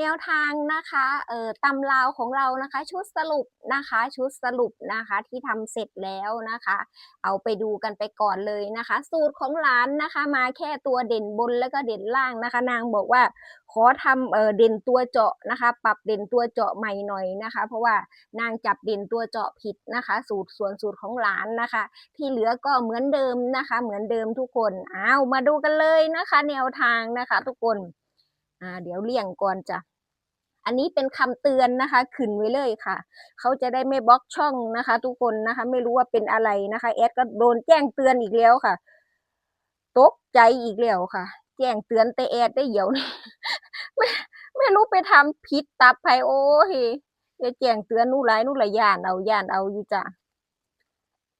แนวทางนะคะเอ่อตำราวของเรานะคะ ชุดสรุปนะคะ ชุดสรุปนะคะที่ทำเสร็จแล้วนะคะ เอาไปดูกันไปก่อนเลยนะคะ สูตรของร้านนะคะมาแค่ตัวเด่นบนแล้วก็เด่นล่างนะคะ นางบอกว่าขอทำเอ่อเด่นตัวเจาะนะคะ ปรับเด่นตัวเจาะใหม่หน่อยนะคะ เพราะว่านางจับเด่นตัวเจาะผิดนะคะ สูตรส่วนสูตรของร้านนะคะ ที่เหลือก็เหมือนเดิมนะคะ เหมือนเดิมทุกคนอ้าวมาดูกันเลยนะคะ แนวทางนะคะ ทุกคน อ่า เดี๋ยวเลี่ยงก่อนจ้ะอันนี้เป็นคำเตือนนะคะขึ้นไว้เลยค่ะ เขาจะได้ไม่บล็อกช่องนะคะ ทุกคนนะคะ ไม่รู้ว่าเป็นอะไรนะคะแอดก็โดนแจ้งเตือนอีกแล้วค่ะ ตกใจอีกแล้วค่ะ แจ้งเตือนแต่แอดได้เหี่ยวนี่ไม่ไม่รู้ไปทำผิดตับไผโอ้ยจะแจ้งเตือนนู่นไรนู่นละย่านเอาย่านเอาอยู่จ้ะ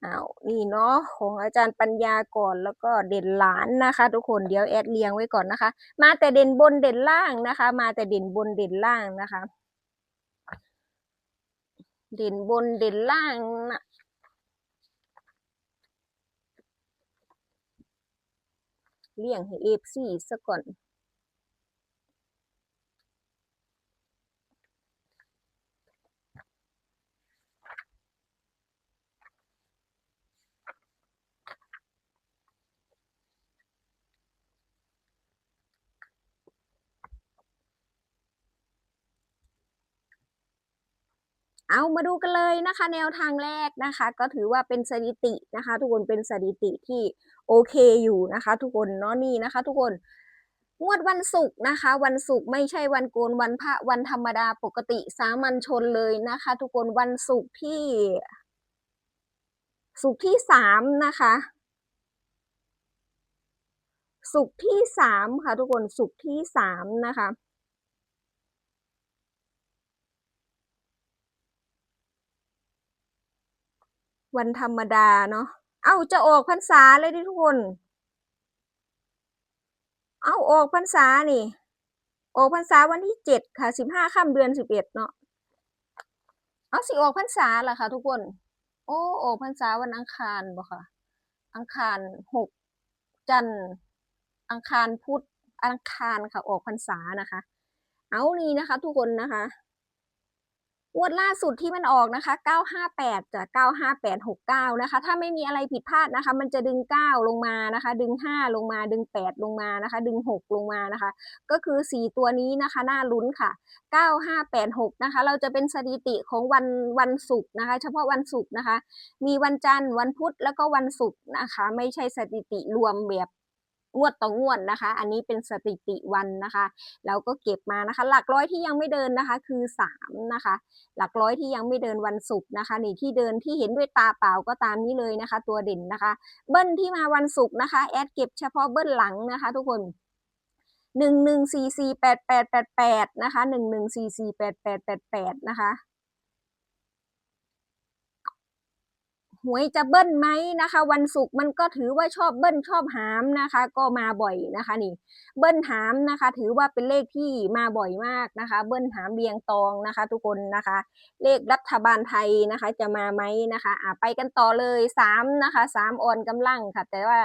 อานี่เนาะของอาจารย์ปัญญาก่อนแล้วก็เด่นหลานนะคะ ทุกคนเดี๋ยวแอดเรียงไว้ก่อนนะคะ มาแต่เด่นบนเด่นล่างนะคะ มาแต่เด่นบนเด่นล่างนะคะ เด่นบนเด่นล่างนะเลี่ยงให้เอฟซีซะก่อน เอามาดูกันเลยนะคะ แนวทางแรกนะคะ ก็ถือว่าเป็นสถิตินะคะ ทุกคนเป็นสถิติที่โอเคอยู่นะคะ ทุกคนเนาะนี่นะคะ ทุกคนงวดวันศุกร์นะคะ วันศุกร์ไม่ใช่วันโกนวันพระวันธรรมดาปกติสามัญชนเลยนะคะ ทุกคนวันศุกร์ที่ศุกร์ที่สามนะคะศุกร์ที่สามค่ะ ทุกคนศุกร์ที่สามนะคะ วันธรรมดาเนาะ เอ้าจะออกพรรษาเลยดิทุกคน เอ้าออกพรรษานี่ ออกพรรษาวันที่เจ็ดค่ะสิบห้าค่ำเดือนสิบเอ็ดเนาะ เอาสิออกพรรษาล่ะค่ะ ทุกคน โอ้ออกพรรษาวันอังคารบ่ค่ะ อังคารหกจันทร์อังคารพุธอังคารค่ะออกพรรษานะคะ เอานี่นะคะ ทุกคนนะคะ วดล่าสุดที่มันออกนะคะ 958จาก95869 นะคะ ถ้าไม่มีอะไรผิดพลาดนะคะ มันจะดึง 9 ลงมานะคะ ดึง 5 ลงมา ดึง 8 ลงมานะคะ ดึง 6 ลงมานะคะ ก็คือ 4 ตัวนี้นะคะ น่าลุ้นค่ะ 9586 นะคะ เราจะเป็นสถิติของวันวันศุกร์นะคะ เฉพาะวันศุกร์นะคะ มีวันจันทร์ วันพุธ แล้วก็วันศุกร์นะคะ ไม่ใช่สถิติรวมแบบ งวดต่องวดนะคะ อันนี้เป็นสถิติวันนะคะเราก็เก็บมานะคะ หลักร้อยที่ยังไม่เดินนะคะ คือสามนะคะ หลักร้อยที่ยังไม่เดินวันศุกร์นะคะนี่ที่เดินที่เห็นด้วยตาเปล่าก็ตามนี้เลยนะคะ ตัวเด่นนะคะ เบิ้ลที่มาวันศุกร์นะคะแอดเก็บเฉพาะเบิ้ลหลังนะคะ ทุกคนหนึ่งหนึ่งสี่สี่แปดแปดแปดแปดนะคะหนึ่งหนึ่งสี่สี่แปดแปดแปดแปดนะคะ หวยจะเบิ้ลไหมนะคะ วันศุกร์มันก็ถือว่าชอบเบิ้ลชอบหามนะคะ ก็มาบ่อยนะคะนี่ เบิ้ลหามนะคะ ถือว่าเป็นเลขที่มาบ่อยมากนะคะ เบิ้ลหามเบียงตองนะคะ ทุกคนนะคะ เลขรัฐบาลไทยนะคะ จะมาไหมนะคะอ่าไปกันต่อเลยสามนะคะสามอ่อนกำลังค่ะ แต่ว่า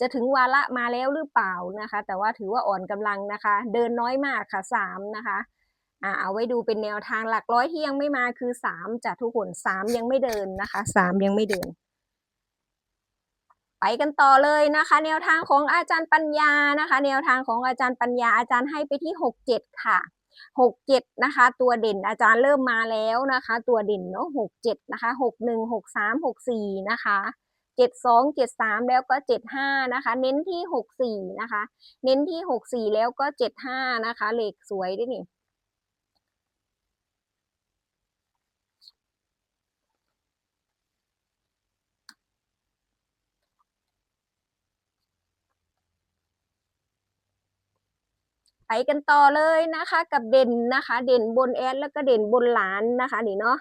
จะถึงวาระมาแล้วหรือเปล่านะคะ แต่ว่าถือว่าอ่อนกำลังนะคะ เดินน้อยมากค่ะสามนะคะ อ่าเอาไว้ดูเป็นแนวทางหลักร้อยที่ยังไม่มาคือสามจากทุกคนสามยังไม่เดินนะคะสามยังไม่เดิน ไปกันต่อเลยนะคะ แนวทางของอาจารย์ปัญญานะคะ แนวทางของอาจารย์ปัญญาอาจารย์ให้ไปที่หกเจ็ดค่ะหกเจ็ดนะคะ ตัวเด่นอาจารย์เริ่มมาแล้วนะคะ ตัวเด่นเนาะหกเจ็ดนะคะหกหนึ่งหกสามหกสี่นะคะเจ็ดสองเจ็ดสามแล้วก็เจ็ดห้านะคะ เน้นที่หกสี่นะคะ เน้นที่หกสี่แล้วก็เจ็ดห้านะคะ เลขสวยด้วยนี่ ไปกันต่อเลยนะคะ กับเด่นนะคะ เด่นบนแอดแล้วก็เด่นบนหลานนะคะนี่เนาะ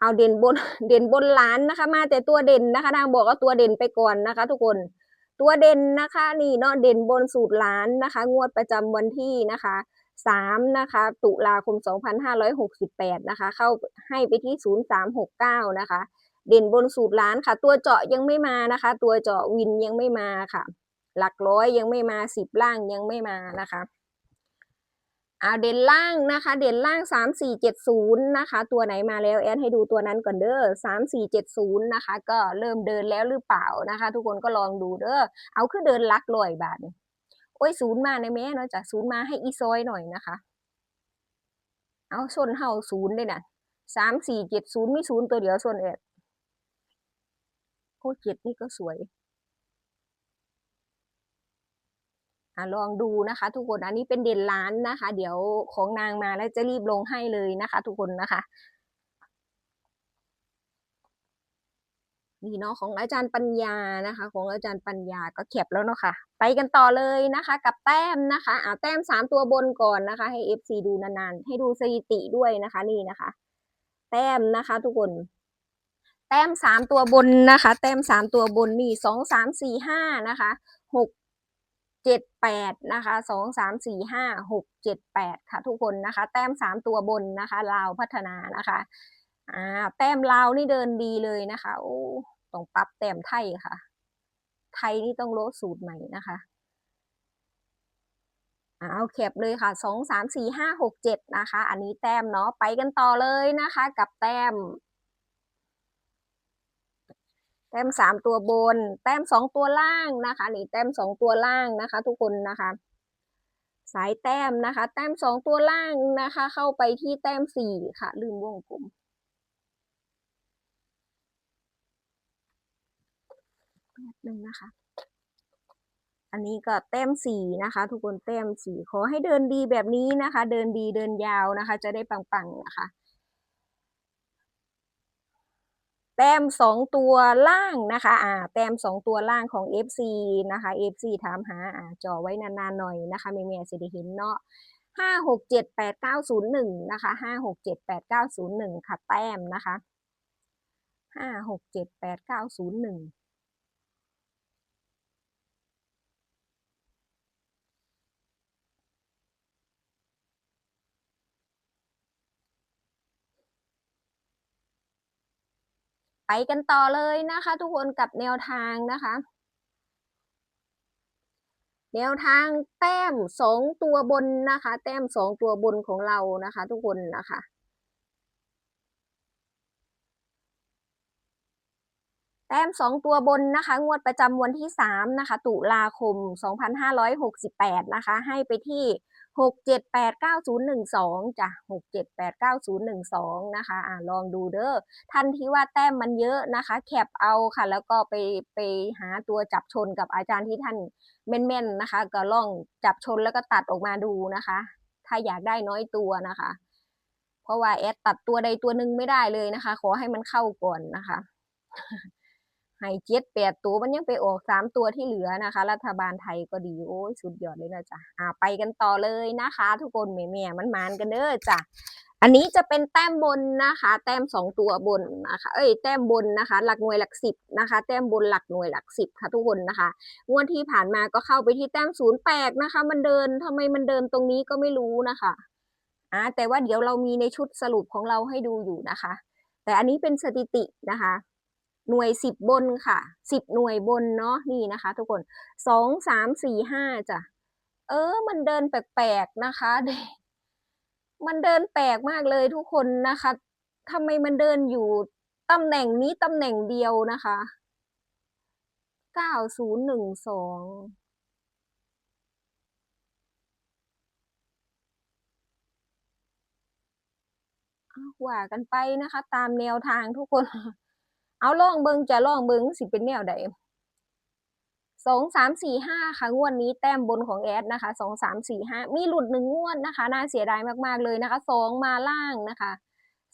เอาเด่นบนเด่นบนหลานนะคะ มาแต่ตัวเด่นนะคะนางบอกว่าตัวเด่นไปก่อนนะคะ ทุกคนตัวเด่นนะคะนี่เนาะเด่นบนสูตรหลานนะคะ งวดประจำวันที่นะคะสามนะคะ ตุลาคมสองพันห้าร้อยหกสิบแปดนะคะ เข้าให้ไปที่ศูนย์สามหกเก้านะคะ เด่นบนสูตรล้านค่ะ ตัวเจาะยังไม่มานะคะ ตัวเจาะวินยังไม่มาค่ะ หลักร้อยยังไม่มาสิบล่างยังไม่มานะคะเอาเด่นล่างนะคะ เด่นล่างสามสี่เจ็ดศูนย์นะคะ ตัวไหนมาแล้วแอดให้ดูตัวนั้นก่อนเด้อสามสี่เจ็ดศูนย์นะคะ ก็เริ่มเดินแล้วหรือเปล่านะคะ ทุกคนก็ลองดูเด้อเอาคือเดินลักลอยบาทโอ้ยศูนย์มาในแม่เนาะจากศูนย์มาให้อีซอยหน่อยนะคะ เอาส่วนเฮาศูนย์เลยนะสามสี่เจ็ดศูนย์มีศูนย์ตัวเดียวส่วนแอดโอ้เจ็ดนี่ก็สวย อะลองดูนะคะ ทุกคนอันนี้เป็นเด่นล้านนะคะ เดี๋ยวของนางมาแล้วจะรีบลงให้เลยนะคะ ทุกคนนะคะนี่เนาะของอาจารย์ปัญญานะคะ ของอาจารย์ปัญญาก็แคปแล้วเนาะค่ะ ไปกันต่อเลยนะคะ กับแต้มนะคะอ่าแต้มสามตัวบนก่อนนะคะ ให้ FC ดูนานๆ ให้ดูสถิติด้วยนะคะนี่นะคะ แต้มนะคะ ทุกคน แต้มสามตัวบนนะคะ แต้มสามตัวบนนี่สองสามสี่ห้านะคะหก เจ็ดแปดนะคะสองสามสี่ห้าหกเจ็ดแปดค่ะทุกคนนะคะ แต้มสามตัวบนนะคะลาวพัฒนานะคะอ่าแต้มลาวนี่เดินดีเลยนะคะโอ้ต้องปรับแต้มไทยค่ะ ไทยนี่ต้องลดสูตรใหม่นะคะอ่าเอาแคปเลยค่ะสองสามสี่ห้าหกเจ็ดนะคะ อันนี้แต้มเนาะไปกันต่อเลยนะคะ กับแต้ม แต้มสามตัวบน แต้มสองตัวล่างนะคะ นี่แต้มสองตัวล่างนะคะ ทุกคนนะคะ สายแต้มนะคะ แต้มสองตัวล่างนะคะ เข้าไปที่แต้มสี่ค่ะ ลืมวงกลมหนึ่งนะคะ อันนี้ก็แต้มสี่นะคะ ทุกคนแต้มสี่ขอให้เดินดีแบบนี้นะคะ เดินดีเดินยาวนะคะ จะได้ปังๆนะคะ แต้มสองตัวล่างนะคะอ่าแต้มสองตัวล่างของ FC นะคะ FC ถามหาอ่าจอไว้นานๆหน่อยนะคะเม่แม่ๆสิได้เห็นเนาะห้าหกเจ็ดแปดเก้าศูนย์หนึ่งนะคะห้าหกเจ็ดแปดเก้าศูนย์หนึ่งค่ะแต้มนะคะห้าหกเจ็ดแปดเก้าศูนย์หนึ่ง ไปกันต่อเลยนะคะ ทุกคนกับแนวทางนะคะ แนวทางแต้มสองตัวบนนะคะ แต้มสองตัวบนของเรานะคะ ทุกคนนะคะแต้มสองตัวบนนะคะ งวดประจำวันที่สามนะคะ ตุลาคมสองพันห้าร้อยหกสิบแปดนะคะ ให้ไปที่ หกเจ็ดแปดเก้าศูนย์หนึ่งสองจ้ะหกเจ็ดแปดเก้าศูนย์หนึ่งสองนะคะอ่าลองดูเด้อท่านที่ว่าแต้มมันเยอะนะคะ แคปเอาค่ะ แล้วก็ไปไปหาตัวจับชนกับอาจารย์ที่ท่านแม่นๆนะคะ ก็ลองจับชนแล้วก็ตัดออกมาดูนะคะ ถ้าอยากได้น้อยตัวนะคะ เพราะว่าแอดตัดตัวใดตัวหนึ่งไม่ได้เลยนะคะ ขอให้มันเข้าก่อนนะคะ ให้เจ็ดแปดตัวมันยังไปออกสามตัวที่เหลือนะคะ รัฐบาลไทยก็ดีโอ้ยสุดยอดเลยนะจ๊ะอ่าไปกันต่อเลยนะคะ ทุกคนแม่ๆมันมานกันเด้อจ้ะอันนี้จะเป็นแต้มบนนะคะ แต้มสองตัวบนนะคะเอ้ยแต้มบนนะคะ หลักหน่วยหลักสิบนะคะ แต้มบนหลักหน่วยหลักสิบค่ะทุกคนนะคะงวดที่ผ่านมาก็เข้าไปที่แต้มศูนย์แปดนะคะ มันเดินทำไมมันเดินตรงนี้ก็ไม่รู้นะคะอ่าแต่ว่าเดี๋ยวเรามีในชุดสรุปของเราให้ดูอยู่นะคะ แต่อันนี้เป็นสถิตินะคะ หน่วยสิบบนค่ะสิบหน่วยบนเนาะนี่นะคะ ทุกคนสองสามสี่ห้าจ้ะเออ มันเดินแปลกๆนะคะมันเดินแปลกมากเลยทุกคนนะคะทำไมมันเดินอยู่ตำแหน่งนี้ตำแหน่งเดียวนะคะเก้าศูนย์หนึ่งสองว่ากันไปนะคะ ตามแนวทางทุกคน เอาล่องเบิงจะล่องเบิงสิเป็นแนวใดสองสามสี่ห้าค่ะงวดนี้แต้มบนของแอดนะคะสองสามสี่ห้ามีหลุดหนึ่งงวดนะคะ น่าเสียดายมากๆเลยนะคะสองมาล่างนะคะ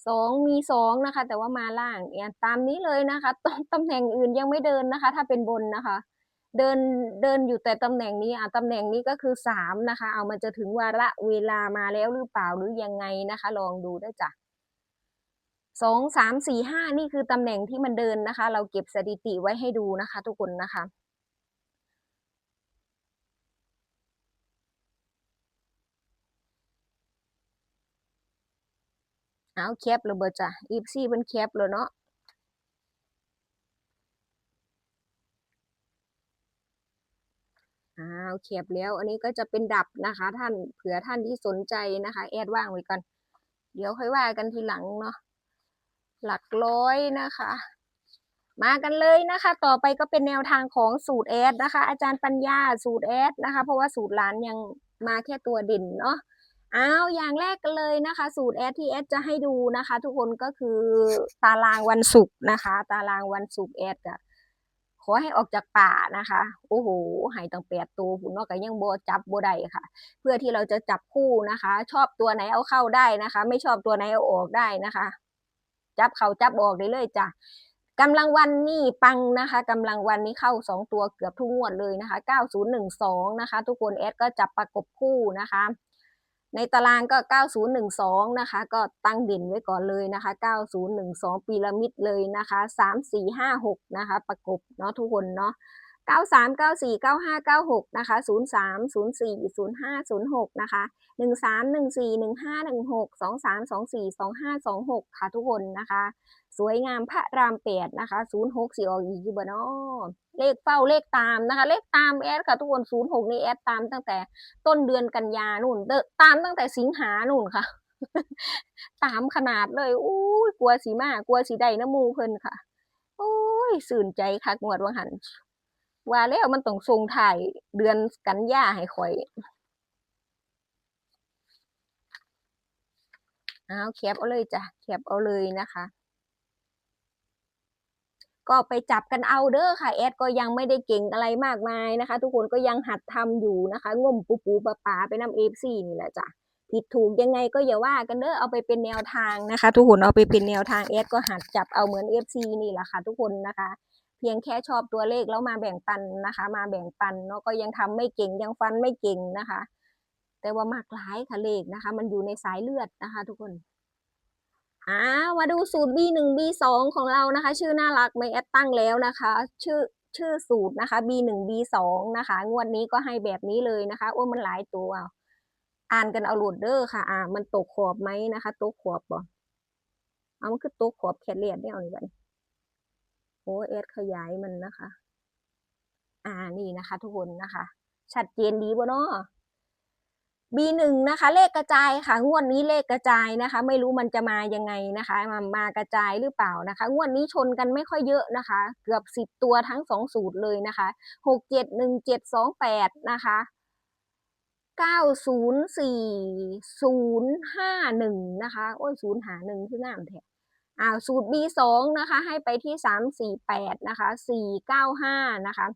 สองมีสองนะคะ แต่ว่ามาล่างเนี่ยตามนี้เลยนะคะตตำแหน่งอื่นยังไม่เดินนะคะ ถ้าเป็นบนนะคะ เดินเดินอยู่แต่ตำแหน่งนี้อะตำแหน่งนี้ก็คือสามนะคะ เอามันจะถึงวาระเวลามาแล้วหรือเปล่าหรือยังไงนะคะ ลองดูได้จ้ะ สองสามสี่ห้านี่คือตำแหน่งที่มันเดินนะคะ เราเก็บสถิติไว้ให้ดูนะคะ ทุกคนนะคะเอาแคบเลยเบอร์จ้ะอีฟซี่เป็นแคบเลยเนาะอ้าวเขีบแล้ว อันนี้ก็จะเป็นดับนะคะ ท่านเผื่อท่านที่สนใจนะคะ แอดว่างไว้ก่อน เดี๋ยวค่อยว่ากันทีหลังเนาะ หลักร้อยนะคะ มากันเลยนะคะ ต่อไปก็เป็นแนวทางของสูตรแอดนะคะ อาจารย์ปัญญาสูตรแอดนะคะ เพราะว่าสูตรร้านยังมาแค่ตัวเด่นเนาะอ้าวอย่างแรกกันเลยนะคะ สูตรแอดที่แอดจะให้ดูนะคะ ทุกคนก็คือตารางวันศุกร์นะคะ ตารางวันศุกร์แอดอะขอให้ออกจากป่านะคะ โอ้โหหายตั้งแปดตัวหุ่นนอกจากยังโบจับโบได้ค่ะ เพื่อที่เราจะจับคู่นะคะ ชอบตัวไหนเอาเข้าได้นะคะ ไม่ชอบตัวไหนเอาออกได้นะคะ จับเขาจับออกได้เลยจ้ะกำลังวันนี่ปังนะคะกำลังวันนี้เข้าสองตัวเกือบทุกงวดเลยนะคะ 9012 นะคะ ทุกคนแอดก็จับประกบคู่นะคะ ในตารางก็ 9012 นะคะ ก็ตั้งเด่นไว้ก่อนเลยนะคะ 9012 ปีระมิดเลยนะคะ 3456 นะคะ ประกบเนาะทุกคนเนาะ 93 94 95 96นะคะ03 04 05 06นะคะ13 14 15 16 23 24 25 26 ค่ะทุกคนนะคะ สวยงามพระรามแปดนะคะ06สีออกอีกอยู่บ่เนาะเลขเฝ้าเลขตามนะคะ เลขตามแอดค่ะทุกคน06นี่แอดตามตั้งแต่ต้นเดือนกันยานู่นเดอะตามตั้งแต่สิงหานู่นค่ะตามขนาดเลยอู้ยกลัวสีมากกลัวสีใดน้ำมูเพิ่นค่ะโอ้ยสื่นใจคักงวดวังหัน ว่าแล้วมันต้องทรงถ่ายเดือนกันยาให้ข่อยเอาแคปเอาเลยจ้ะแคปเอาเลยนะคะ ก็ไปจับกันเอาเด้อค่ะ แอดก็ยังไม่ได้เก่งอะไรมากมายนะคะ ทุกคนก็ยังหัดทำอยู่นะคะงมปูปูปลาปาไปนำเอฟซีนี่แหละจ้ะผิดถูกยังไงก็อย่าว่ากันเด้อเอาไปเป็นแนวทางนะคะ ทุกคนเอาไปเป็นแนวทางแอดก็หัดจับเอาเหมือนเอฟซีนี่แหละค่ะ ทุกคนนะคะ เพียงแค่ชอบตัวเลขแล้วมาแบ่งปันนะคะ มาแบ่งปันเนาะก็ยังทำไม่เก่งยังฟันไม่เก่งนะคะ แต่ว่ามากหลายค่ะเลขนะคะ มันอยู่ในสายเลือดนะคะ ทุกคนอ่ามาดูสูตร B1 B2 ของเรานะคะ ชื่อน่ารักไม่แอดตั้งแล้วนะคะ ชื่อชื่อสูตรนะคะ B1 B2 นะคะ งวดนี้ก็ให้แบบนี้เลยนะคะโอ้มันหลายตัวอ่านกันเอาหลดเดอร์ค่ะ อ่า มันตกขอบไหมนะคะ ตกขอบบ่เอามันคือตกขอบแคทเลียดเนี่เอาเลยกันโอ้ อสขยายมันนะคะ อ่านี่นะคะ ทุกคนนะคะ ชัดเจนดีบ่เนาะ B1 นะคะ เลขกระจายค่ะ งวดนี้เลขกระจายนะคะ ไม่รู้มันจะมายังไงนะคะ มามากระจายหรือเปล่านะคะ งวดนี้ชนกันไม่ค่อยเยอะนะคะ เกือบสิบตัวทั้งสองสูตรเลยนะคะหกเจ็ดหนึ่งเจ็ดสองแปดนะคะเก้าศูนย์สี่ศูนย์ห้าหนึ่งนะคะ โอ้ยศูนย์หาหนึ่งคืองามแท้ อ่าสูตร B2 นะคะให้ไปที่สามสี่แปดนะคะสี่เก้าห้านะคะ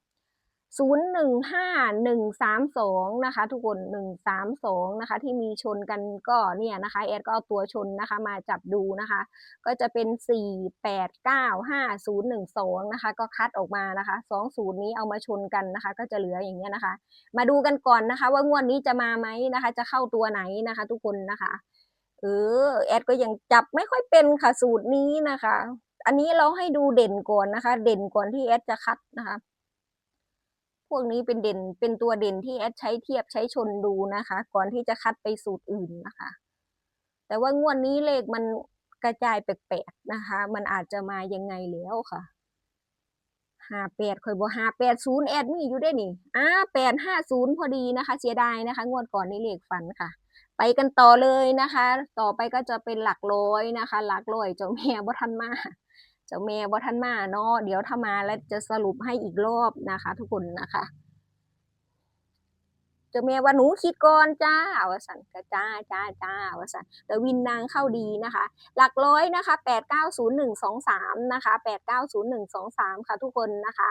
ศูนย์หนึ่งห้าหนึ่งสามสองนะคะ ทุกคนหนึ่งสามสองนะคะ ที่มีชนกันก็เนี่ยนะคะแอดก็เอาตัวชนนะคะมาจับดูนะคะ ก็จะเป็นสี่แปดเก้าห้าศูนย์หนึ่งสองนะคะ ก็คัดออกมานะคะสองศูนย์นี้เอามาชนกันนะคะ ก็จะเหลืออย่างเงี้ยนะคะ มาดูกันก่อนนะคะ ว่างวดนี้จะมาไหมนะคะ จะเข้าตัวไหนนะคะ ทุกคนนะคะ เออแอดก็ยังจับไม่ค่อยเป็นค่ะสูตรนี้นะคะ อันนี้เราให้ดูเด่นก่อนนะคะ เด่นก่อนที่แอดจะคัดนะคะ พวกนี้เป็นเด่นเป็นตัวเด่นที่แอดใช้เทียบใช้ชนดูนะคะ ก่อนที่จะคัดไปสูตรอื่นนะคะ แต่ว่างวดนี้เลขมันกระจายแปลกๆนะคะ มันอาจจะมายังไงแล้วค่ะห้าแปดคอยบอกห้าแปดศูนย์แอดมีอยู่ได้นี่อ่าแปดห้าศูนย์พอดีนะคะ เสียดายนะคะ งวดก่อนนี่เลขฝันค่ะ ไปกันต่อเลยนะคะ ต่อไปก็จะเป็นหลักร้อยนะคะ หลักร้อยเจ้าแม่บ่ทันมาเจ้าแม่บ่ทันมาเนาะเดี๋ยวถ้ามาแล้วจะสรุปให้อีกรอบนะคะ ทุกคนนะคะเจ้าแม่ว่าหนูคิดก่อนจ้าวสันก็จ้าจ้าจ้าวสันแต่วินนางเข้าดีนะคะ หลักร้อยนะคะแปดเก้าศูนย์หนึ่งสองสามนะคะแปดเก้าศูนย์หนึ่งสองสามค่ะทุกคนนะคะ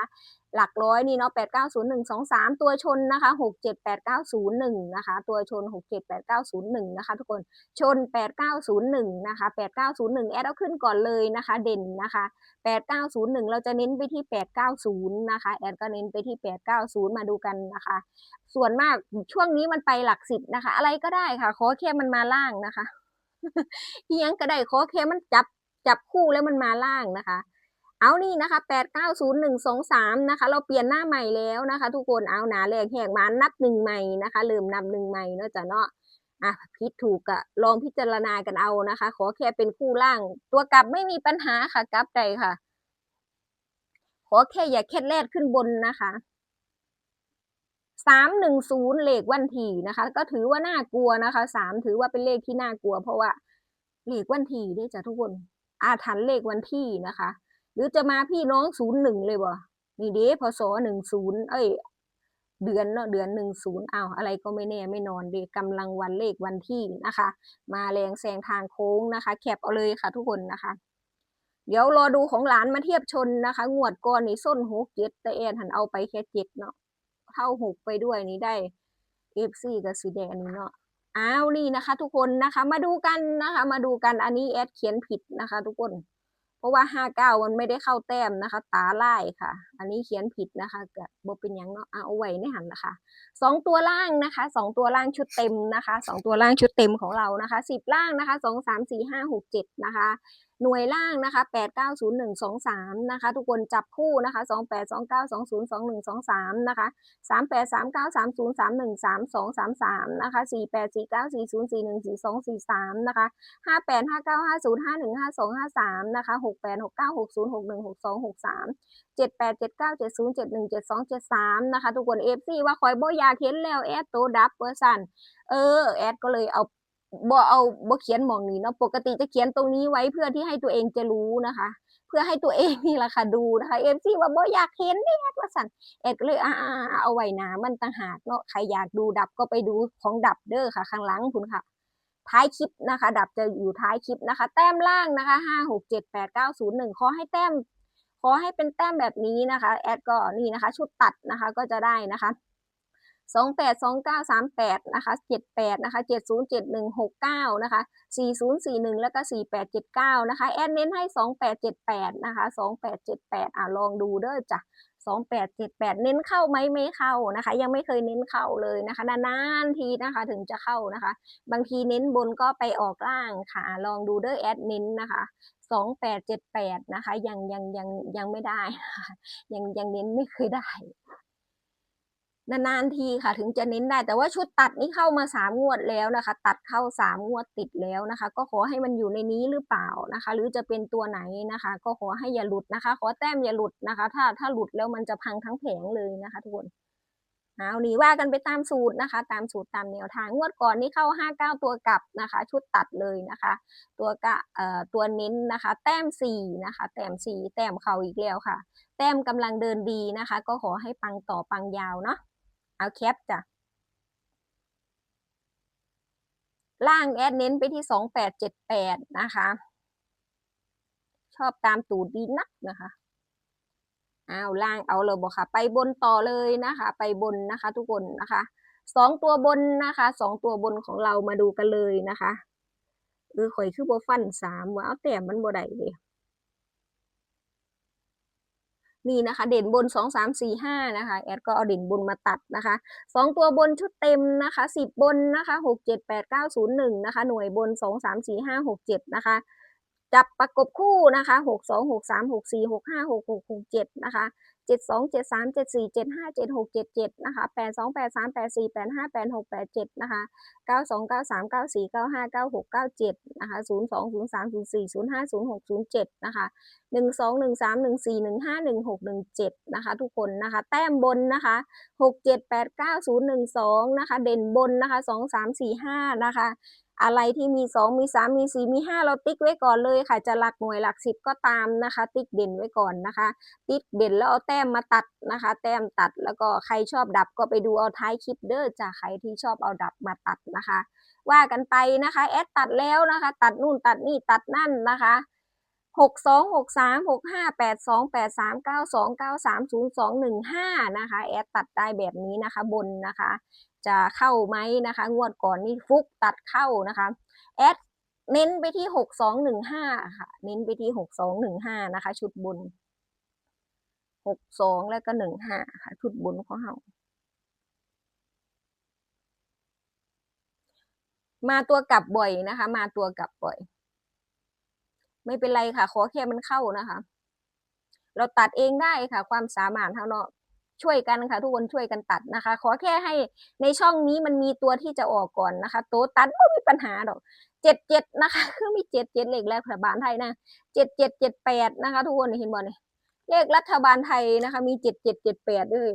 หลักร้อยนี่เนาะแปดเก้าศูนย์หนึ่งสองสามตัวชนนะคะหกเจ็ดแปดเก้าศูนย์หนึ่งนะคะ ตัวชนหกเจ็ดแปดเก้าศูนย์หนึ่งนะคะ ทุกคนชนแปดเก้าศูนย์หนึ่งนะคะแปดเก้าศูนย์หนึ่งแอดเอาขึ้นก่อนเลยนะคะ เด่นนะคะแปดเก้าศูนย์หนึ่งเราจะเน้นไปที่แปดเก้าศูนย์นะคะ แอดก็เน้นไปที่แปดเก้าศูนย์มาดูกันนะคะ ส่วนมากช่วงนี้มันไปหลักสิบนะคะ อะไรก็ได้ค่ะขอแค่มันมาล่างนะคะเฮียงก็ได้ขอแค่มันจับจับคู่แล้วมันมาล่างนะคะ เอานี่นะคะแปดเก้าศูนย์หนึ่งสองสามนะคะ เราเปลี่ยนหน้าใหม่แล้วนะคะ ทุกคนเอาหนาแรกแหกมานับหนึ่งใหม่นะคะเริ่มนับหนึ่งใหม่เนาะจ้ะเนาะอะพิดถูกอะลองพิจารณากันเอานะคะ ขอแค่เป็นคู่ล่าง ตัวกลับไม่มีปัญหาค่ะกลับใจค่ะ ขอแค่อย่าเคล็ดแรดขึ้นบนนะคะสามหนึ่งศูนย์เลขวันที่นะคะ ก็ถือว่าน่ากลัวนะคะสามถือว่าเป็นเลขที่น่ากลัว เพราะว่าเลขวันที่ได้จ้ะทุกคนอาถรรพ์เลขวันที่นะคะ หรือจะมาพี่น้องศูนย์หนึ่งเลยบ่นี่เด้พศหนึ่งศูนย์เอ้ย เดือนเนาะเดือนหนึ่งศูนย์อ้าวอะไรก็ไม่แน่ไม่นอนเดกำลังวันเลขวันที่นะคะ มาแรงแซงทางโค้งนะคะ แคปเอาเลยค่ะทุกคนนะคะ เดี๋ยวรอดูของหลานมาเทียบชนนะคะ งวดก่อนนี่ส้นหกเจ็ดแต่แอนหันเอาไปแค่เจ็ดเนาะเท่าหกไปด้วยนี่ได้เอฟซีกับสีแดงอันนี้เนาะอ้าวนี่นะคะ ทุกคนนะคะ มาดูกันนะคะ มาดูกันอันนี้แอดเขียนผิดนะคะ ทุกคน ราะว่าห้าเก้ามันไม่ได้เข้าแต้มนะคะ ตาไล่ค่ะ อันนี้เขียนผิดนะคะกับบเป็นยังเนาะเอาไว้ในหันนะคะสองตัวล่างนะคะสองตัวล่างชุดเต็มนะคะสองตัวล่างชุดเต็มของเรานะคะสิบล่างนะคะสองสามสี่ห้าหกเจ็ดนะคะ หน่วยล่างนะคะแปดเก้าศูนย์หนึ่งสองสามนะคะ ทุกคนจับคู่นะคะสองแปดสองเก้าสองศูนย์สองหนึ่งสองสามนะคะสามแปดสามเก้าสามศูนย์สามหนึ่งสามสองสามสามนะคะสี่แปดสี่เก้าสี่ศูนย์สี่หนึ่งสี่สองสี่สามนะคะห้าแปดห้าเก้าห้าศูนย์ห้าหนึ่งห้าสองห้าสามนะคะหกแปดหกเก้าหกศูนย์หกหนึ่งหกสองหกสามเจ็ดแปดเจ็ดเก้าเจ็ดศูนย์เจ็ดหนึ่งเจ็ดสองเจ็ดสามนะคะ ทุกคนเอฟซีว่าคอยโบอยาเห็นแล้วแอดโตดับเปอร์ซันเออแอดก็เลยเอา บ่เอาบ่เขียนหมองนี้เนาะปกติจะเขียนตรงนี้ไว้เพื่อที่ให้ตัวเองจะรู้นะคะ เพื่อให้ตัวเองนี่แหละค่ะดูนะคะเอฟซีว่าบ่อยากเห็นเด้ว่าสั่นเอ็ดก็เลยอ่าเอาไว้หนามันต่างหากเนาะใครอยากดูดับก็ไปดูของดับเด้อค่ะ ข้างหลังคุณค่ะ ท้ายคลิปนะคะ ดับจะอยู่ท้ายคลิปนะคะ แต้มล่างนะคะห้าหกเจ็ดแปดเก้าศูนย์หนึ่งขอให้แต้มขอให้เป็นแต้มแบบนี้นะคะ แอดก็นี่นะคะ ชุดตัดนะคะก็จะได้นะคะ สองแปดสองเก้าสามแปดนะคะเจ็ดแปดนะคะเจ็ดศูนย์เจ็ดหนึ่งหกเก้านะคะสี่ศูนย์สี่หนึ่งแล้วก็สี่แปดเจ็ดเก้านะคะแอดเน้นให้สองแปดเจ็ดแปดนะคะสองแปดเจ็ดแปดอะลองดูเด้อจ้ะสองแปดเจ็ดแปดเน้นเข้าไหมไม่เข้านะคะ ยังไม่เคยเน้นเข้าเลยนะคะนานๆทีนะคะถึงจะเข้านะคะ บางทีเน้นบนก็ไปออกล่างค่ะ ลองดูเด้อแอดเน้นนะคะสองแปดเจ็ดแปดนะคะ ยังยังยังยังไม่ได้ยังยังเน้นไม่เคยได้ นานๆทีค่ะ ถึงจะเน้นได้ แต่ว่าชุดตัดนี่เข้ามาสามงวดแล้วนะคะ ตัดเข้าสามงวดติดแล้วนะคะ ก็ขอให้มันอยู่ในนี้หรือเปล่านะคะ หรือจะเป็นตัวไหนนะคะ ก็ขอให้อย่าหลุดนะคะ ขอแต้มอย่าหลุดนะคะ ถ้าถ้าหลุดแล้วมันจะพังทั้งแผงเลยนะคะทุกคนเอาหนีว่ากันไปตามสูตรนะคะ ตามสูตรตามแนวทางงวดก่อนนี่เข้าห้าเก้าตัวกลับนะคะ ชุดตัดเลยนะคะ ตัวกะเอ่อตัวเน้นนะคะ แต้มสี่นะคะ แต้มสี่แต้มเข่าอีกแล้วค่ะ แต้มกำลังเดินดีนะคะ ก็ขอให้ปังต่อปังยาวเนาะ เอาแคปจ้ะ ล่างแอดเน้นไปที่สองแปดเจ็ดแปดนะคะ ชอบตามตูดดีนักนะคะอ้าวล่างเอาเลยบอกค่ะ ไปบนต่อเลยนะคะ ไปบนนะคะ ทุกคนนะคะสองตัวบนนะคะสองตัวบนของเรามาดูกันเลยนะคะเออข่อยคือโบฟันสามว่าเอาแต่มันโบได้เลย นี่นะคะ เด่นบนสองสามสี่ห้านะคะแอดก็เอาเด่นบนมาตัดนะคะสองตัวบนชุดเต็มนะคะสิบบนนะคะหกเจ็ดแปดเก้าศูนย์หนึ่งนะคะ หน่วยบนสองสามสี่ห้าหกเจ็ดนะคะ จับประกบคู่นะคะหกสองหกสามหกสี่หกห้าหกหกหกเจ็ดนะคะ เจ็ดสองเจ็ดสามเจ็ดสี่เจ็ดห้าเจ็ดหกเจ็ดเจ็ดนะคะแปดสองแปดสามแปดสี่แปดห้าแปดหกแปดเจ็ดนะคะเก้าสองเก้าสามเก้าสี่เก้าห้าเก้าหกเก้าเจ็ดนะคะศูนย์สองศูนย์สามศูนย์สี่ศูนย์ห้าศูนย์หกศูนย์เจ็ดนะคะหนึ่งสองหนึ่งสามหนึ่งสี่หนึ่งห้าหนึ่งหกหนึ่งเจ็ดนะคะทุกคนนะคะแต้มบนนะคะหกเจ็ดแปดเก้าศูนย์หนึ่งสองนะคะเด่นบนนะคะสองสามสี่ห้านะคะ อะไรที่มีสองมีสามมีสี่มีห้าเราติ๊กไว้ก่อนเลยค่ะ จะหลักหน่วยหลักสิบก็ตามนะคะ ติ๊กเด่นไว้ก่อนนะคะ ติ๊กเด่นแล้วเอาแต้มมาตัดนะคะ แต้มตัดแล้วก็ใครชอบดับก็ไปดูเอาท้ายคลิปเด้อจ้ะใครที่ชอบเอาดับมาตัดนะคะ ว่ากันไปนะคะแอดตัดแล้วนะคะ ตัดนู่นตัดนี่ตัดนั่นนะคะหกสองหกสามหกห้าแปดสองแปดสามเก้าสองเก้าสามศูนย์สองหนึ่งห้านะคะ แอดตัดได้แบบนี้นะคะบนนะคะ จะเข้าไหมนะคะ งวดก่อนนี่ฟุกตัดเข้านะคะแอดเน้นไปที่หกสองหนึ่งห้าค่ะ เน้นไปที่หกสองหนึ่งห้านะคะ ชุดบนหกสองแล้วก็หนึ่งห้าค่ะ ชุดบนของเรามาตัวกลับบ่อยนะคะ มาตัวกลับบ่อย ไม่เป็นไรค่ะ ขอแค่มันเข้านะคะ เราตัดเองได้ค่ะ ความสามารถเท่าเนาะ ช่วยกันค่ะ ทุกคนช่วยกันตัดนะคะ ขอแค่ให้ในช่องนี้มันมีตัวที่จะออกก่อนนะคะ โตตัดไม่มีปัญหาดอกเจ็ดเจ็ดนะคะคือมีเจ็ดเจ็ดเลขแรกรัฐบาลไทยนะเจ็ดเจ็ดเจ็ดแปดนะคะ ทุกคนเห็นบ่เนี่ยเลขรัฐบาลไทยนะคะ มีเจ็ดเจ็ดเจ็ดแปดด้วย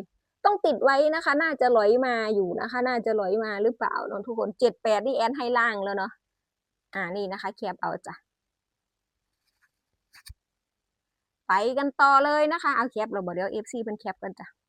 ต้องติดไว้นะคะ น่าจะลอยมาอยู่นะคะ น่าจะลอยมาหรือเปล่าเนาะทุกคนเจ็ดแปดนี่แอนให้ล่างแล้วเนาะอ่านี่นะคะแคปเอาจ้ะไปกันต่อเลยนะคะ เอาแคปเราบอกเดี๋ยวเอฟซีเป็นแคปกันจ้ะ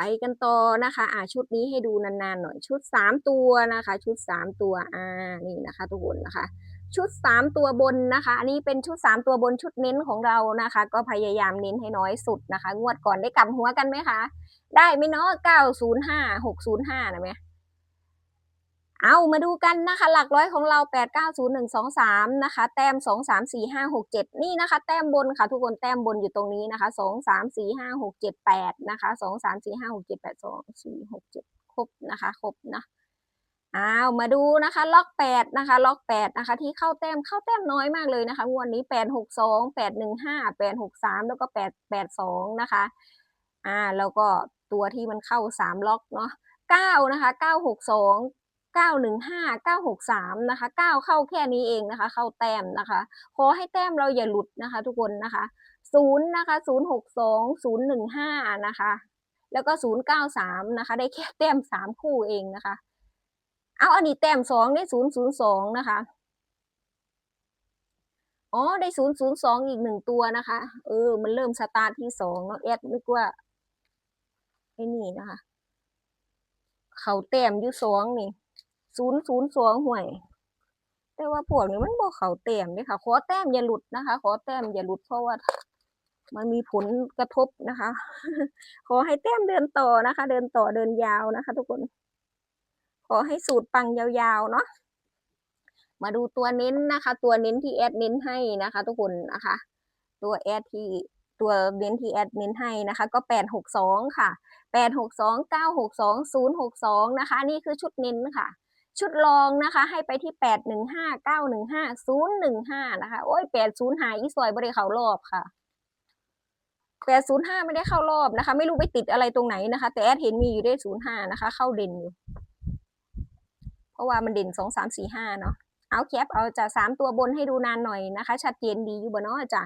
ไปกันต่อนะคะ อ่าชุดนี้ให้ดูนานๆหน่อยชุดสามตัวนะคะ ชุดสามตัวอ่านี่นะคะ ทุกคนนะคะ ชุดสามตัวบนนะคะ อันนี้เป็นชุดสามตัวบนชุดเน้นของเรานะคะ ก็พยายามเน้นให้น้อยสุดนะคะ งวดก่อนได้กลับหัวกันไหมคะ ได้ไหมเนาะเก้าศูนย์ห้าหกศูนย์ห้านะไหม เอามาดูกันนะคะ หลักร้อยของเรา 8 9 0 1 2 3 นะคะ แต้ม 2 3 4 5 6 7 นี่นะคะ แต้มบนค่ะ ทุกคนแต้มบนอยู่ตรงนี้นะคะ 2 3 4 5 6 7 8 นะคะ 2 3 4 5 6 7 8 2 4 6 7 ครบนะคะ ครบนะอ้าวมาดูนะคะ ล็อก 8 นะคะ ล็อก 8 นะคะ ที่เข้าแต้มเข้าแต้มน้อยมากเลยนะคะงวดนี้ 8 6 2 8 1 5 8 6 3 แล้วก็ 8 8 2 นะคะอ่าแล้วก็ตัวที่มันเข้า 3 ล็อกเนาะ9นะคะ9 6 2 915 963นะคะ9เข้าแค่นี้เองนะคะ เข้าแต้มนะคะ ขอให้แต้มเราอย่าหลุดนะคะ ทุกคนนะคะ0นะคะ062 015นะคะแล้วก็ 093 นะคะ ได้แค่แต้ม 3 คู่เองนะคะ เอาอันนี้แต้ม 2 ได้ 002 นะคะ อ๋อ ได้ 002 อีกหนึ่งตัวนะคะ เออ มันเริ่มสตาร์ทที่2เนาะแอดนึกว่าไอ้นี่นะคะ เขาแต้มอยู่สองนี่ ศูนย์ศูนย์สองห่วย แต่ว่าพวกนี้มันบอกเขาแต้มเลยค่ะ ขอแต้มอย่าหลุดนะคะ ขอแต้มอย่าหลุดเพราะว่ามันมีผลกระทบนะคะ ขอให้แต้มเดินต่อนะคะ เดินต่อเดินยาวนะคะ ทุกคน ขอให้สูตรปังยาวๆเนาะ มาดูตัวเน้นนะคะ ตัวเน้นที่แอดเน้นให้นะคะ ทุกคนนะคะ ตัวแอดที่ตัวเน้นที่แอดเน้นให้นะคะ ก็แปดหกสองค่ะแปดหกสองเก้าหกสองศูนย์หกสองนะคะ นี่คือชุดเน้นค่ะ ชุดรองนะคะ ให้ไปที่แปดหนึ่งห้าเก้าหนึ่งห้าศูนย์หนึ่งห้านะคะ โอ้ยแปดศูนย์หายอีซอยบริเขารอบค่ะแปดศูนย์ห้าไม่ได้เข้ารอบนะคะ ไม่รู้ไปติดอะไรตรงไหนนะคะ แต่แอดเห็นมีอยู่ได้ศูนย์ห้านะคะ เข้าเด่นอยู่ เพราะว่ามันเด่นสองสามสี่ห้าเนาะเอาแคปเอาจะสามตัวบนให้ดูนานหน่อยนะคะ ชัดเจนดีอยู่บ่เนาะจ้ะ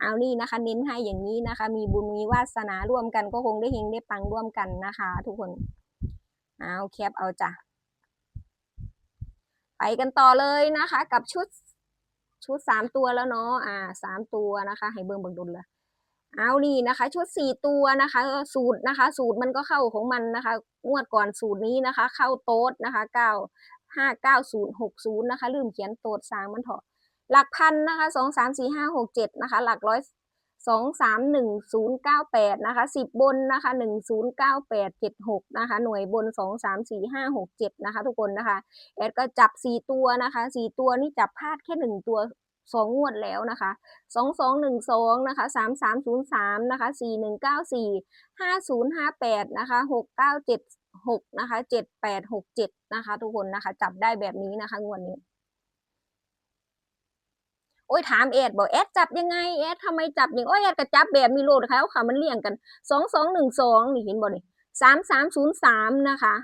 เอานี่นะคะ เน้นให้อย่างนี้นะคะ มีบุญมีวาสนาร่วมกันก็คงได้เฮงได้ปังร่วมกันนะคะ ทุกคนเอาแคปเอาจ้ะ กันต่อเลยนะคะ กับชุดชุดสามตัวแล้วเนาะอ่าสามตัวนะคะให้เบิ่งบิ่งดุลเลยเอานี่นะคะ ชุดสี่ตัวนะคะ สูตรนะคะ สูตรมันก็เข้าของมันนะคะงวดก่อนสูตรนี้นะคะ เข้าโต๊ดนะคะเก้าห้าเก้าศูนย์หกศูนย์นะคะ ลืมเขียนโต๊ดสางมันเถอะหลักพันนะคะสองสามสี่ห้าหกเจ็ดนะคะ หลักร้อย สองสามหนึ่งศูนย์เก้าแปดนะคะสิบบนนะคะหนึ่งศูนย์เก้าแปดเจ็ดหกนะคะหน่วยบนสองสามสี่ห้าหกเจ็ดนะคะทุกคนนะคะแอดก็จับสี่ตัวนะคะสี่ตัวนี่จับพลาดแค่หนึ่งตัวสองงวดแล้วนะคะสองสองหนึ่งสองนะคะสามสามศูนย์สามนะคะสี่หนึ่งเก้าสี่ห้าศูนย์ห้าแปดนะคะหกเก้าเจ็ดหกนะคะเจ็ดแปดหกเจ็ดนะคะทุกคนนะคะจับได้แบบนี้นะคะงวดนี้ โอ้ยถามเอ็ดบอกเอ็ดจับยังไงเอ็ดทำไมจับอย่างโอ้ยเอ็ดก็จับแบบมีโลดเขาค่ะมันเลี่ยงกันสองสองหนึ่งสองนี่เห็นบ่นี่สามสามศูนย์สามนะคะ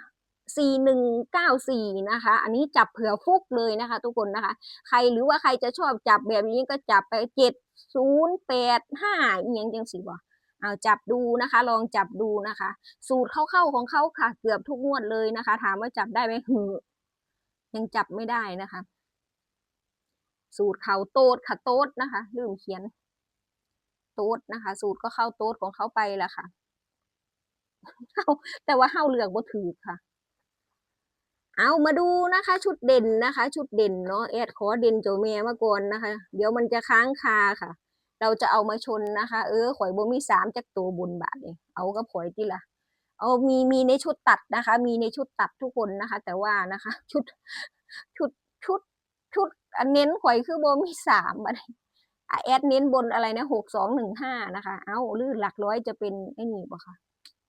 สี่หนึ่งเก้าสี่นะคะ อันนี้จับเผื่อฟุกเลยนะคะ ทุกคนนะคะ ใครหรือว่าใครจะชอบจับแบบนี้ก็จับไปเจ็ดศูนย์แปดห้าอย่างจังสิบ่เอาจับดูนะคะ ลองจับดูนะคะ สูตรเข้าๆของเขาค่ะ เกือบทุกงวดเลยนะคะ ถามว่าจับได้ไหมหือยังจับไม่ได้นะคะ สูตรเขาโต๊ดค่ะโต๊ดนะคะ ลืมเขียน โต๊ดนะคะ สูตรก็เข้าโต๊ดของเขาไปแหละค่ะแต่ว่าเข้าเลือกบ่ถือค่ะ เอามาดูนะคะ ชุดเด่นนะคะ ชุดเด่นเนาะแอดขอเด่นโจเมียมาก่อนนะคะ เดี๋ยวมันจะค้างคาค่ะ เราจะเอามาชนนะคะ เออข่อยบ่มีสามจากตัวบุญบาทเองเอากับข่อยที่ละเอามีมีในชุดตัดนะคะ มีในชุดตัดทุกคนนะคะ แต่ว่านะคะ ชุดชุดชุดชุด อันเน้นข่อยคือบมีสามอะไรแอดเน้นบนอะไรนะหกสองหนึ่งห้านะคะ เอาลื่นหลักร้อยจะเป็นไอ้นี่บ่คะ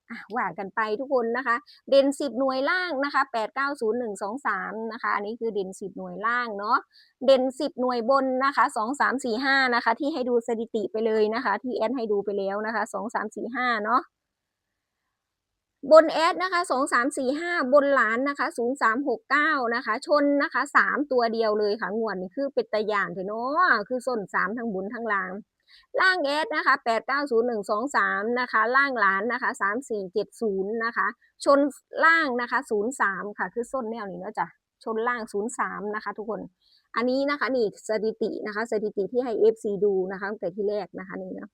อะว่ากันไปทุกคนนะคะ เด่นสิบหน่วยล่างนะคะแปดเก้าศูนย์หนึ่งสองสามนะคะ อันนี้คือเด่นสิบหน่วยล่างเนาะ เด่นสิบหน่วยบนนะคะสองสามสี่ห้านะคะ ที่ให้ดูสถิติไปเลยนะคะ ที่แอดให้ดูไปแล้วนะคะสองสามสี่ห้าเนาะ บนแอดนะคะสองสามสี่ห้าบนหลานนะคะศูนย์สามหกเก้านะคะ ชนนะคะสามตัวเดียวเลยค่ะงวดนี้คือเป็นตะยานเถอะเนาะคือส้นสามทั้งบนทั้งล่าง ล่างแอดนะคะแปดเก้าศูนย์หนึ่งสองสามนะคะ ล่างหลานนะคะสามสี่เจ็ดศูนย์นะคะ ชนล่างนะคะศูนย์สามค่ะ คือส้นแนวนี้เนาะจ้ะชนล่างศูนย์สามนะคะ ทุกคน อันนี้นะคะนี่สถิตินะคะ สถิติที่ให้ FC ดูนะคะตั้งแต่ที่แรกนะคะนี่นะ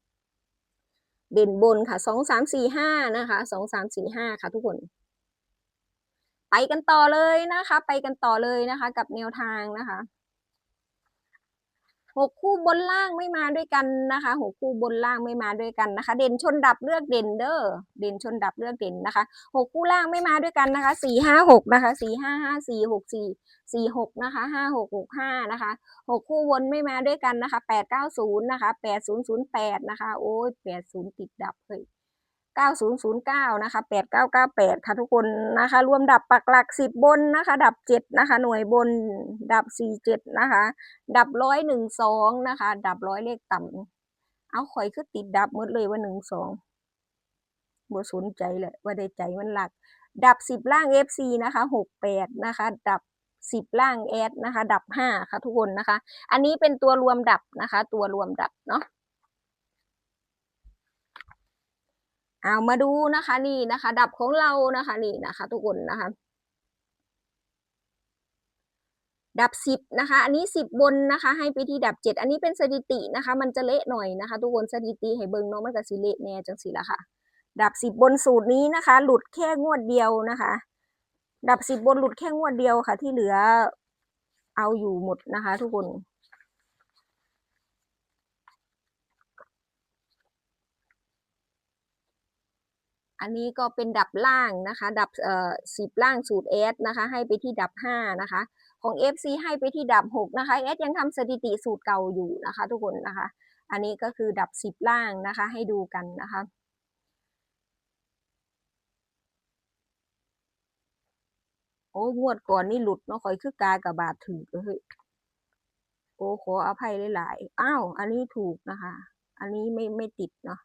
เด่นบนค่ะสองสามสี่ห้านะคะสองสามสี่ห้าค่ะทุกคน ไปกันต่อเลยนะคะ ไปกันต่อเลยนะคะ กับแนวทางนะคะ หกคู่บนล่างไม่มาด้วยกันนะคะหกคู่บนล่างไม่มาด้วยกันนะคะ เด่นชนดับเลือกเด่นเด้อเด่นชนดับเลือกเด่นนะคะหกคู่ล่างไม่มาด้วยกันนะคะสี่ห้าหกนะคะสี่ห้าห้าสี่หกสี่สี่หกนะคะห้าหกหกห้านะคะหกคู่วนไม่มาด้วยกันนะคะแปดเก้าศูนย์นะคะแปดศูนย์ศูนย์แปดนะคะ โอ้ยแปดศูนย์ติดดับเลย เก้าศูนย์ศูนย์เก้านะคะแปดเก้าเก้าแปดค่ะทุกคนนะคะ รวมดับปักหลักสิบบนนะคะ ดับเจ็ดนะคะ หน่วยบนดับสี่เจ็ดนะคะ ดับร้อยหนึ่งสองนะคะ ดับร้อยเลขต่ำเอาข่อยคือติดดับหมดเลยว่าหนึ่งสองบ่สนใจเลยว่าได้ใจมันหลัก ดับสิบล่าง FC นะคะหกแปดนะคะ ดับสิบล่างแอดนะคะ ดับห้าค่ะทุกคนนะคะ อันนี้เป็นตัวรวมดับนะคะ ตัวรวมดับเนาะ เอามาดูนะคะนี่นะคะ ดับของเรานะคะนี่นะคะ ทุกคนนะคะ ดับสิบนะคะ อันนี้สิบบนนะคะ ให้ไปที่ดับเจ็ดอันนี้เป็นสถิตินะคะ มันจะเละหน่อยนะคะ ทุกคนสถิติให้เบิ่งเนาะมันก็สิเละแน่จังสิละค่ะ ดับสิบบนสูตรนี้นะคะ หลุดแค่งวดเดียวนะคะ ดับสิบบนหลุดแค่งวดเดียวค่ะ ที่เหลือเอาอยู่หมดนะคะ ทุกคน อันนี้ก็เป็นดับล่างนะคะ ดับเอ่อสิบล่างสูตรเอสนะคะ ให้ไปที่ดับห้านะคะ ของ FC ให้ไปที่ดับหกนะคะเอสยังทำสถิติสูตรเก่าอยู่นะคะ ทุกคนนะคะ อันนี้ก็คือดับสิบล่างนะคะ ให้ดูกันนะคะโอ้งวดก่อนนี่หลุดเนาะคอยคือกากระบาดถือเฮ้ยโอ้ขออภัยหลายๆอ้าวอันนี้ถูกนะคะ อันนี้ไม่ไม่ติดเนาะ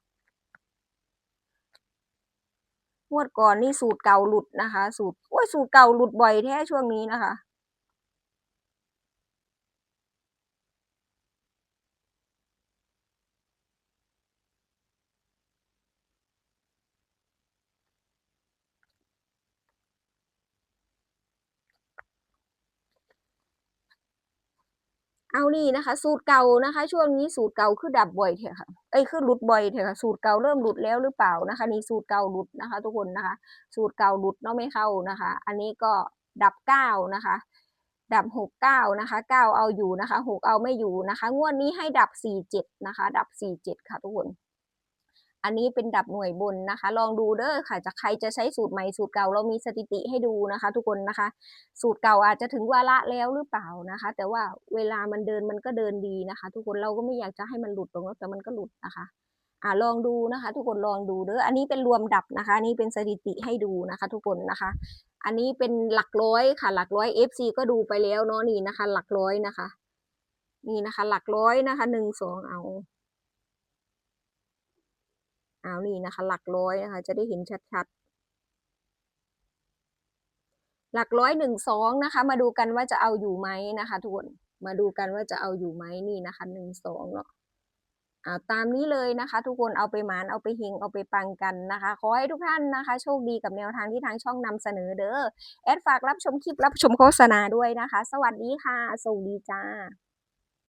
งวดก่อนนี่สูตรเก่าหลุดนะคะ สูตรโอ้ยสูตรเก่าหลุดบ่อยแท้ช่วงนี้นะคะ เอานี่นะคะ สูตรเก่านะคะ ช่วงนี้สูตรเก่าคือดับบ่อยเถอะค่ะเอ้ยคือหลุดบ่อยเถอะค่ะสูตรเก่าเริ่มหลุดแล้วหรือเปล่านะคะนี่สูตรเก่าหลุดนะคะ ทุกคนนะคะ สูตรเก่าหลุดเนาะไม่เข้านะคะ อันนี้ก็ดับเก้านะคะ ดับหกเก้านะคะเก้าเอาอยู่นะคะหกเอาไม่อยู่นะคะ งวดนี้ให้ดับสี่เจ็ดนะคะ ดับสี่เจ็ดค่ะทุกคน อันนี้เป็นดับหน่วยบนนะคะ ลองดูเด้อค่ะ จะใครจะใช้สูตรใหม่สูตรเก่าเรามีสถิติให้ดูนะคะ ทุกคนนะคะ สูตรเก่าอาจจะถึงวาระแล้วหรือเปล่านะคะ แต่ว่าเวลามันเดินมันก็เดินดีนะคะ ทุกคนเราก็ไม่อยากจะให้มันหลุดตรงนั้นแต่มันก็หลุดนะคะอ่าลองดูนะคะ ทุกคนลองดูเด้ออันนี้เป็นรวมดับนะคะนนี้เป็นสถิติให้ดูนะคะ ทุกคนนะคะ อันนี้เป็นหลักร้อยค่ะ หลักร้อย FC ก็ดูไปแล้วเนาะนี่นะคะ หลักร้อยนะคะ นี่นะคะ หลักร้อยนะคะหนึ่งสองเอา เอานี่นะคะ หลักร้อยนะคะ จะได้เห็นชัดๆ หลักร้อยหนึ่งสองนะคะ มาดูกันว่าจะเอาอยู่ไหมนะคะทุกคนมาดูกันว่าจะเอาอยู่ไหมนี่นะคะหนึ่งสองเนาะเอาตามนี้เลยนะคะ ทุกคนเอาไปหมานเอาไปเฮงเอาไปปังกันนะคะ ขอให้ทุกท่านนะคะ โชคดีกับแนวทางที่ทางช่องนำเสนอเด้อแอดฝากรับชมคลิปรับชมโฆษณาด้วยนะคะ สวัสดีค่ะสวัสดีจ้า